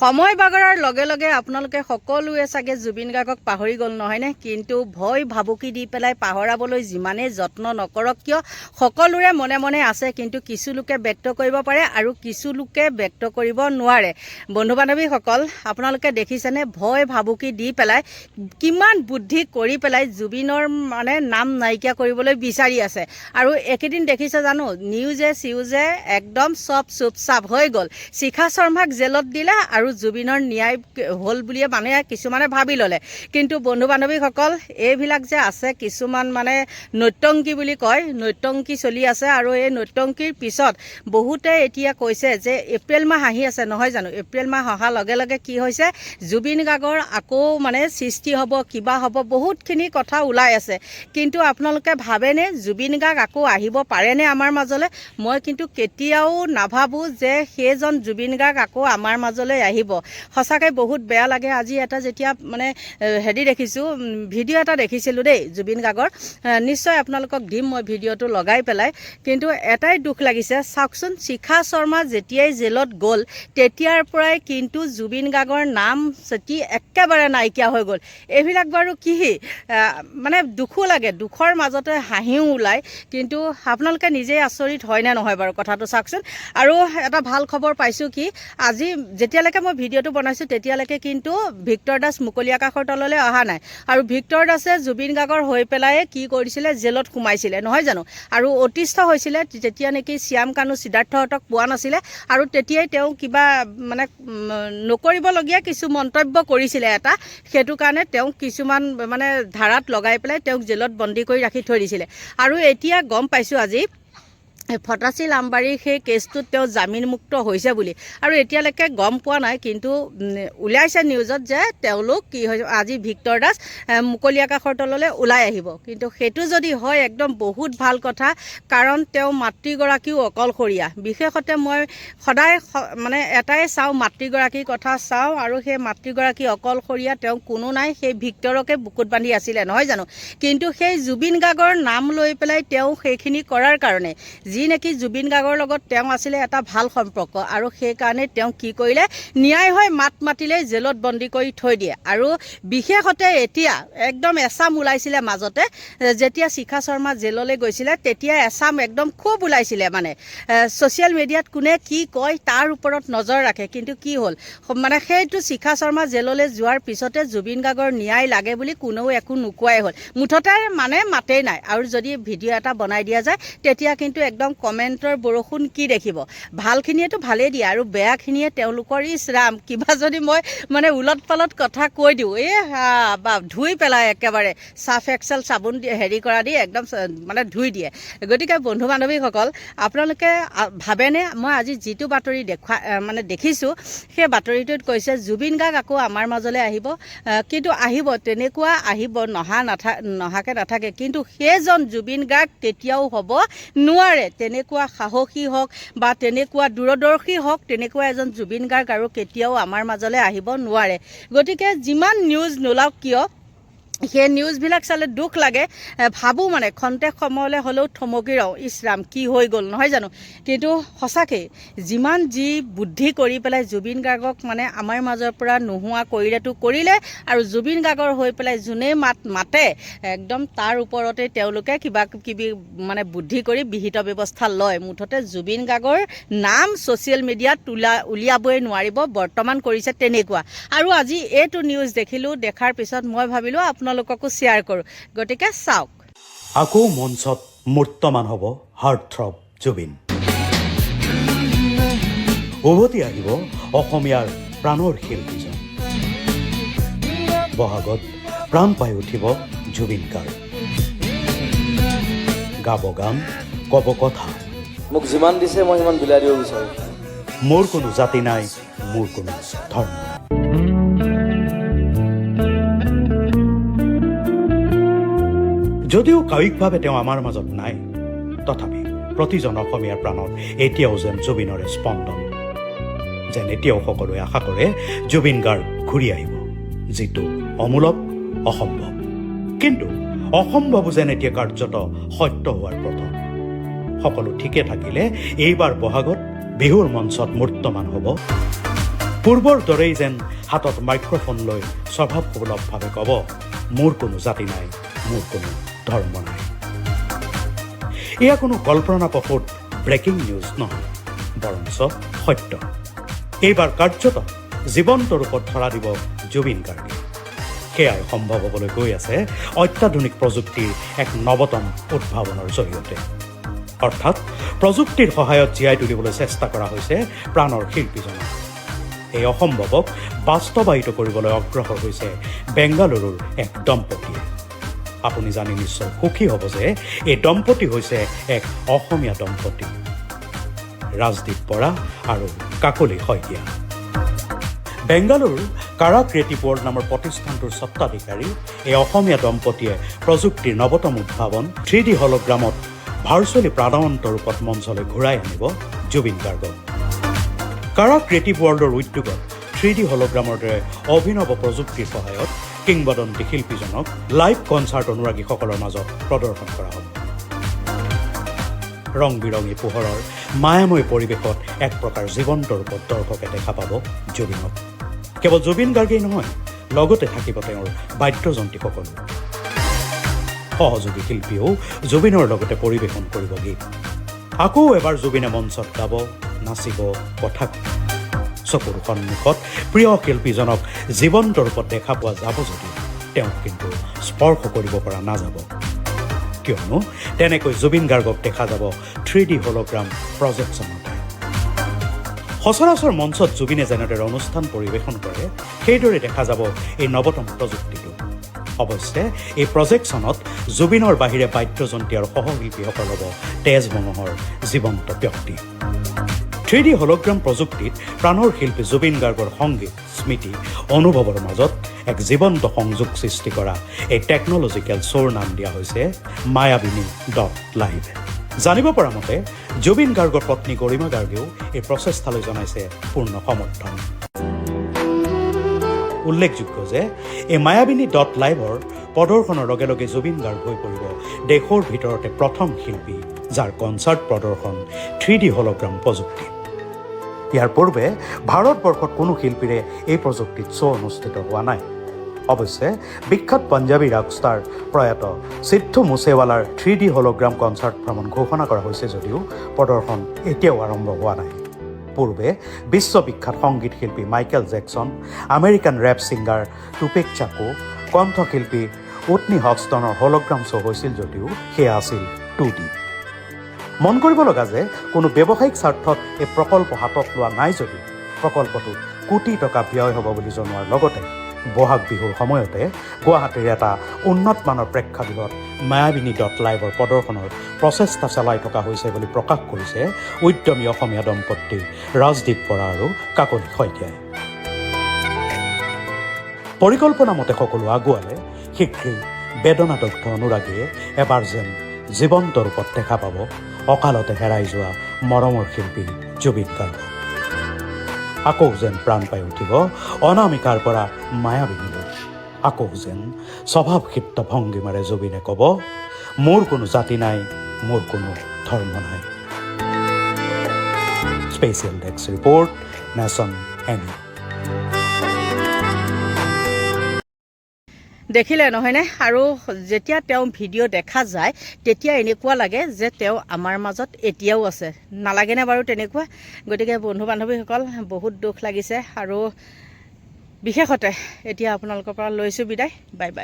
সময় বাগৰাৰ লগে লগে আপোনালোকে সকলোৱে চাগে জুবিন গাৰ্গক পাহৰি গ'ল নহয়নে কিন্তু ভয় ভাবুকি দি পেলাই পাহৰাবলৈ যিমানেই যত্ন নকৰক কিয়, সকলোৰে মনে মনে আছে, কিন্তু কিছু লোকে ব্যক্ত কৰিব পাৰে আৰু কিছু লোকে ব্যক্ত কৰিব নোৱাৰে। বন্ধু বান্ধৱীসকল আপোনালোকে দেখিছেনে? ভয় ভাবুকি দি পেলাই, কিমান বুদ্ধি কৰি পেলাই জুবিনৰ মানে নাম নাইকিয়া কৰিবলৈ বিচাৰি আছে। আৰু একেদিন দেখিছে জানো নিউজে চিউজে একদম চব চুপচাপ হৈ গ'ল। শিখা শৰ্মাক জেলত দিলে আৰু জুবিনৰ ন্যায় হ'ল বুলিয়ে মানুহে কিছুমানে ভাবি ল'লে। কিন্তু বন্ধু বান্ধৱীসকল এইবিলাক যে আছে, কিছুমান মানে নৈতংকী বুলি কয়, নৈতংকী চলি আছে আৰু এই নৈতংকীৰ পিছত বহুতে এতিয়া কৈছে যে এপ্ৰিল মাহ আহি আছে, নহয় জানো? এপ্ৰিল মাহ অহাৰ লগে লগে কি হৈছে? জুবিন গাৰ্গৰ আকৌ মানে সৃষ্টি হ'ব, কিবা হ'ব, বহুতখিনি কথা ওলাই আছে। কিন্তু আপোনালোকে ভাবেনে জুবিন গাৰ্গ আকৌ আহিব পাৰেনে আমাৰ মাজলৈ? মই কিন্তু কেতিয়াও নাভাবোঁ যে সেইজন জুবিন গাৰ্গ আকৌ আমাৰ মাজলৈ আহিব। সঁচাকৈ বহুত বেয়া লাগে। আজি এটা যেতিয়া মানে হেৰি দেখিছোঁ ভিডিঅ' এটা দেখিছিলোঁ দেই, জুবিন গাৰ্গৰ। নিশ্চয় আপোনালোকক দিম মই ভিডিঅ'টো লগাই পেলাই। কিন্তু এটাই দুখ লাগিছে, চাওকচোন, শিখা শৰ্মা যেতিয়াই জেলত গ'ল, তেতিয়াৰ পৰাই কিন্তু জুবিন গাৰ্গৰ নাম চেতি একেবাৰে নাইকিয়া হৈ গ'ল। এইবিলাক বাৰু কি? মানে দুখো লাগে। দুখৰ মাজতে হাঁহিও ওলায়। কিন্তু আপোনালোকে নিজেই আচৰিত হয়নে নহয় বাৰু কথাটো চাওকচোন? আৰু এটা ভালো খবৰ পাইছোঁ কি, আজি যেতিয়ালৈকে মই ভিডিঅ'টো বনাইছোঁ, তেতিয়ালৈকে কিন্তু ভিক্টৰ দাস মুকলি আকাশৰ তললৈ অহা নাই। আৰু ভিক্টৰ দাসে জুবিন গাৰ্গৰ হৈ পেলাই কি কৰিছিলে, জেলত সোমাইছিলে, নহয় জানো? আৰু অতিষ্ঠ হৈছিলে, তেতিয়া নেকি শ্যাম কানু সিদ্ধাৰ্থহঁতক পোৱা নাছিলে। আৰু তেতিয়াই তেওঁ কিবা মানে নকৰিবলগীয়া কিছু মন্তব্য কৰিছিলে এটা। সেইটো কাৰণে তেওঁক কিছুমান মানে ধাৰাত লগাই পেলাই তেওঁক জেলত বন্দী কৰি ৰাখি থৈ দিছিলে। আৰু এতিয়া গম পাইছোঁ আজি ফটাচি লাম্বাৰীৰ সেই কেছটোত তেওঁ জামিনমুক্ত হৈছে বুলি। আৰু এতিয়ালৈকে গম পোৱা নাই, কিন্তু ওলাইছে নিউজত যে তেওঁলোক কি হৈছে, আজি ভিক্টৰ দাস মুকলি আকাশৰ তললৈ ওলাই আহিব। কিন্তু সেইটো যদি হয়, একদম বহুত ভালো কথা, কাৰণ তেওঁ মাতৃগৰাকীও অকলশৰীয়া। বিশেষতে মই সদায় মানে এটাই চাওঁ, মাতৃগৰাকীৰ কথা চাওঁ, আৰু সেই মাতৃগৰাকী অকলশৰীয়া, তেওঁ কোনো নাই, সেই ভিক্টৰকে বুকুত বান্ধি আছিলে, নহয় জানো? কিন্তু সেই জুবিন গাৰ্গৰ নাম লৈ পেলাই তেওঁ সেইখিনি কৰাৰ কাৰণে যি নেকি জুবিন গাৰ্গৰ লগত তেওঁ আছিলে এটা ভালো সম্পৰ্ক আৰু সেইকাৰণে তেওঁ কি কৰিলে, ন্যায় হৈ মাত মাতিলেই জেলত বন্দী কৰি থৈ দিয়ে। আৰু বিশেষতে এতিয়া একদম এচাম ওলাইছিলে মাজতে, যেতিয়া শিখা শৰ্মা জেললৈ গৈছিলে, তেতিয়া এচাম একদম খুব ওলাইছিলে মানে। ছ'চিয়েল মিডিয়াত কোনে কি কয় তাৰ ওপৰত নজৰ ৰাখে। কিন্তু কি হ'ল মানে সেইটো শিখা শৰ্মা জেললৈ যোৱাৰ পিছতে জুবিন গাৰ্গৰ ন্যায় লাগে বুলি কোনেও একো নোকোৱাই হ'ল। মুঠতে মানে মাতেই নাই। আৰু যদি ভিডিঅ' এটা বনাই দিয়া যায়, তেতিয়া কিন্তু একদম কমেণ্টৰ বৰষুণ কি দেখিব? ভালখিনিয়েতো ভালেই দিয়ে আৰু বেয়াখিনিয়ে তেওঁলোকৰ ইচ ৰাম, কিবা যদি মই মানে ওলট পালট কথা কৈ দিওঁ এই বা ধুই পেলাই একেবাৰে চাফ এক্সেল চাবোন হেৰি কৰা দি একদম মানে ধুই দিয়ে। গতিকে বন্ধু বান্ধৱীসকল, আপোনালোকে ভাবেনে? মই আজি যিটো বাতৰি দেখুৱা মানে দেখিছোঁ, সেই বাতৰিটোত কৈছে, জুবিন গাৰ্গ আকৌ আমাৰ মাজলৈ আহিব কিন্তু আহিব, তেনেকুৱা আহিব, নহা নাথা, নহাকৈ নাথাকে, কিন্তু সেইজন জুবিন গাৰ্গ তেতিয়াও হ'ব নোৱাৰে। তেনেকুৱা সাহসী হওক বা তেনেকুৱা দূৰদৰ্শী হওক তেনেকুৱা এজন জুবিন গাৰ্গ আৰু কেতিয়াও আমাৰ মাজলৈ আহিব নোৱাৰে। গতিকে যিমান নিউজ নোলাওক কিয় সেই নিউজবিলাক চালে দুখ লাগে। ভাবোঁ মানে খন্তেক সময়লৈ হ'লেও থমকি ৰওঁ। ইছৰাম কি হৈ গ'ল, নহয় জানো? কিন্তু সঁচাকৈ, যিমান যি বুদ্ধি কৰি পেলাই জুবিন গাৰ্গক মানে আমাৰ মাজৰ পৰা নোহোৱা কৰিলেতো কৰিলে আৰু জুবিন গাৰ্গৰ হৈ পেলাই যোনেই মাত মাতে, একদম তাৰ ওপৰতে তেওঁলোকে কিবা কিবি মানে বুদ্ধি কৰি বিহিত ব্যৱস্থা লয়। মুঠতে জুবিন গাৰ্গৰ নাম ছ'চিয়েল মিডিয়াত তোলা, উলিয়াবই নোৱাৰিব, বৰ্তমান কৰিছে তেনেকুৱা। আৰু আজি এইটো নিউজ দেখিলোঁ, দেখাৰ পিছত মই ভাবিলোঁ আপোনালোককো শ্বেয়াৰ কৰোঁ। গতিকে চাওক। আকৌ মঞ্চত মূৰ্তমান হ'ব হাৰ্টথ্ৰব জুবিন। উভতি আহিব অসমীয়াৰ প্ৰাণৰ শিল্পীজন বহাগত প্ৰাণ পাই উঠিব জুবিন গাৰ্গ। গাব গান ক'ব কথা। মোক যিমান দিছে মই সিমান বিলাই দিব বিচাৰোঁ। মোৰ কোনো জাতি নাই মোৰ কোনো ধৰ্ম। যদিও কায়িকভাৱে তেওঁ আমাৰ মাজত নাই, তথাপি প্ৰতিজন অসমীয়াৰ প্ৰাণত এতিয়াও যেন জুবিনৰে স্পন্দন। যেন এতিয়াও সকলোৱে আশা কৰে জুবিন গাৰ্গ ঘূৰি আহিব, যিটো অমূলক, অসম্ভৱ। কিন্তু অসম্ভৱো যেন এতিয়া কাৰ্যত সত্য হোৱাৰ পথত সকলো ঠিকে থাকিলে এইবাৰ বহাগত বিহুৰ মঞ্চত মূৰ্তমান হ'ব। পূৰ্বৰ দৰেই যেন হাতত মাইক্ৰফোন লৈ স্বভাৱসুলভভাৱে ক'ব, মোৰ কোনো জাতি নাই। মোৰ কোনো ধৰ্ম নাই। এয়া কোনো কল্পনাপ্ৰসূত ব্ৰেকিং নিউজ নহয়, বৰঞ্চ সত্য। এইবাৰ কাৰ্যত জীৱন্ত ৰূপত ধৰা দিব জুবিন গাৰ্গে। সেয়াই সম্ভৱ হ'বলৈ গৈ আছে অত্যাধুনিক প্ৰযুক্তিৰ এক নৱতম উদ্ভাৱনৰ জৰিয়তে। অৰ্থাৎ, প্ৰযুক্তিৰ সহায়ত জীয়াই তুলিবলৈ চেষ্টা কৰা হৈছে প্ৰাণৰ শিল্পীজনক। এই অসম্ভৱক বাস্তৱায়িত কৰিবলৈ অগ্ৰসৰ হৈছে বেংগালুৰুৰ এক দম্পতীয়ে। আপুনি জানি নিশ্চয় সুখী হ'ব যে এই দম্পতী হৈছে এক অসমীয়া দম্পতী। ৰাজদীপ বৰা আৰু কাকলি শইকীয়া। বেংগালুৰুৰ কাৰা ক্ৰিয়েটিভ ৱৰ্ল্ড নামৰ প্ৰতিষ্ঠানটোৰ স্বত্বাধিকাৰী এই অসমীয়া দম্পতীয়ে প্ৰযুক্তিৰ নৱতম উদ্ভাৱন থ্ৰী ডি হলোগ্ৰামত ভাৰ্চুৱেলি প্ৰাণৱন্ত ৰূপত মঞ্চলৈ ঘূৰাই আনিব জুবিন গাৰ্গক। কাৰা ক্ৰিয়েটিভ ৱৰ্ল্ডৰ উদ্যোগত থ্ৰী ডি হলোগ্ৰামৰ দৰে অভিনৱ প্ৰযুক্তিৰ সহায়ত কিংবদন্তী শিল্পীজনক লাইভ কনচাৰ্ট অনুৰাগীসকলৰ মাজত প্ৰদৰ্শন কৰা হ'ব। ৰং বিৰঙী পোহৰৰ মায়াময় পৰিৱেশত এক প্ৰকাৰ জীৱন্ত ৰূপত দৰ্শকে দেখা পাব জুবিনক। কেৱল জুবিন গাৰ্গেই নহয় লগতে থাকিব তেওঁৰ বাদ্যযন্ত্ৰীসকলো। সহযোগী শিল্পীয়েও জুবিনৰ লগতে পৰিৱেশন কৰিব গীত। আকৌ এবাৰ জুবিনে মঞ্চত গাব নাচিব কথা ক'ব। চকুৰ সন্মুখত প্ৰিয় শিল্পীজনক জীৱন্ত ৰূপত দেখা পোৱা যাব যদিও তেওঁক কিন্তু স্পৰ্শ কৰিব পৰা নাযাব। কিয়নো তেনেকৈ জুবিন গাৰ্গক দেখা যাব থ্ৰী ডি হলোগ্ৰাম প্ৰজেকশ্যনতে সচৰাচৰ মঞ্চত জুবিনে যেনেদৰে অনুষ্ঠান পৰিৱেশন কৰে সেইদৰে দেখা যাব এই নৱতম প্ৰযুক্তিটো। অৱশ্যে এই প্ৰজেকশ্যনত জুবিনৰ বাহিৰে বাদ্যযন্ত্ৰী আৰু সহশিল্পীসকল হ'ব তেজ মনোহৰ জীৱন্ত ব্যক্তি। ডি হলোগ্ৰাম প্ৰযুক্তিত প্ৰাণৰ শিল্পী জুবিন গাৰ্গৰ সংগীত স্মৃতি, অনুভৱৰ মাজত এক জীৱন্ত সংযোগ সৃষ্টি কৰা এই টেকনলজিকেল শ্ব'ৰ নাম দিয়া হৈছে মায়াবিনী ডট লাইভ জানিব পৰা মতে, জুবিন গাৰ্গৰ পত্নী গৰিমা গাৰ্গেও এই প্ৰচেষ্টালৈ জনাইছে পূৰ্ণ সমৰ্থন। উল্লেখযোগ্য যে, এই মায়াবিনী ডট লাইভৰ প্ৰদৰ্শনৰ লগে লগে জুবিন গাৰ্গ হৈ পৰিব দেশৰ ভিতৰতে প্ৰথম শিল্পী, যাৰ কনচাৰ্ট প্ৰদৰ্শন থ্ৰী ডি হলোগ্ৰাম প্ৰযুক্তি ইয়াৰ পূৰ্বে ভাৰতবৰ্ষত কোনো শিল্পীৰে এই প্ৰযুক্তিত শ্ব' অনুষ্ঠিত হোৱা নাই। অৱশ্যে বিখ্যাত পাঞ্জাবী ৰকষ্টাৰ প্ৰয়াত সিদ্ধু মুছেৱালাৰ থ্ৰী ডি হলোগ্ৰাম কনচাৰ্ট ভ্ৰমণ ঘোষণা কৰা হৈছে যদিও প্ৰদৰ্শন এতিয়াও আৰম্ভ হোৱা নাই। পূৰ্বে বিশ্ববিখ্যাত সংগীত শিল্পী Michael Jackson American rap singer Tupac Shakur কণ্ঠশিল্পী উটনি হকষ্টনৰ হলোগ্ৰাম শ্ব' হৈছিল যদিও সেয়া আছিল টু ডি। মন কৰিব লগা যে কোনো ব্যৱসায়িক স্বাৰ্থত এই প্ৰকল্প হাতত লোৱা নাই যদিও প্ৰকল্পটোত কোটি টকা ব্যয় হ'ব বুলি জনোৱাৰ লগতে বহাগ বিহুৰ সময়তে গুৱাহাটীৰ এটা উন্নতমানৰ প্ৰেক্ষাগৃহত মায়াবিনী ডট লাইভৰ প্ৰদৰ্শনৰ প্ৰচেষ্টা চলাই থকা হৈছে বুলি প্ৰকাশ কৰিছে উদ্যমী অসমীয়া দম্পতী ৰাজদীপ বৰা আৰু কাকলি শইকীয়াই। পৰিকল্পনা মতে সকলো আগুৱালে শীঘ্ৰেই বেদনাদগ্ধ অনুৰাগীয়ে এবাৰ যেন জীৱন্ত ৰূপত দেখা পাব। অকালতে হেৰাই যোৱা মৰমৰ শিল্পী জুবিন গাৰ্গক আকৌ যেন প্ৰাণ পাই উঠিব অনামিকাৰ পৰা মায়াবিনীলৈ আকৌ যেন স্বভাৱসিদ্ধ ভংগীমাৰে জুবিনে ক'ব মোৰ কোনো জাতি নাই মোৰ কোনো ধৰ্ম নাই। স্পেচিয়েল ডেস্ক ৰিপৰ্ট নেশ্যন এনি দেখিলে নহয়নে? আৰু যেতিয়া তেওঁ ভিডিঅ' দেখা যায়, তেতিয়া এনেকুৱা লাগে যে তেওঁ আমাৰ মাজত এতিয়াও আছে। নালাগেনে বাৰু তেনেকুৱা? গতিকে বন্ধু বান্ধৱীসকল বহুত দুখ লাগিছে আৰু বিশেষতে এতিয়া আপোনালোকৰ পৰা লৈছোঁ বিদায়। Bye bye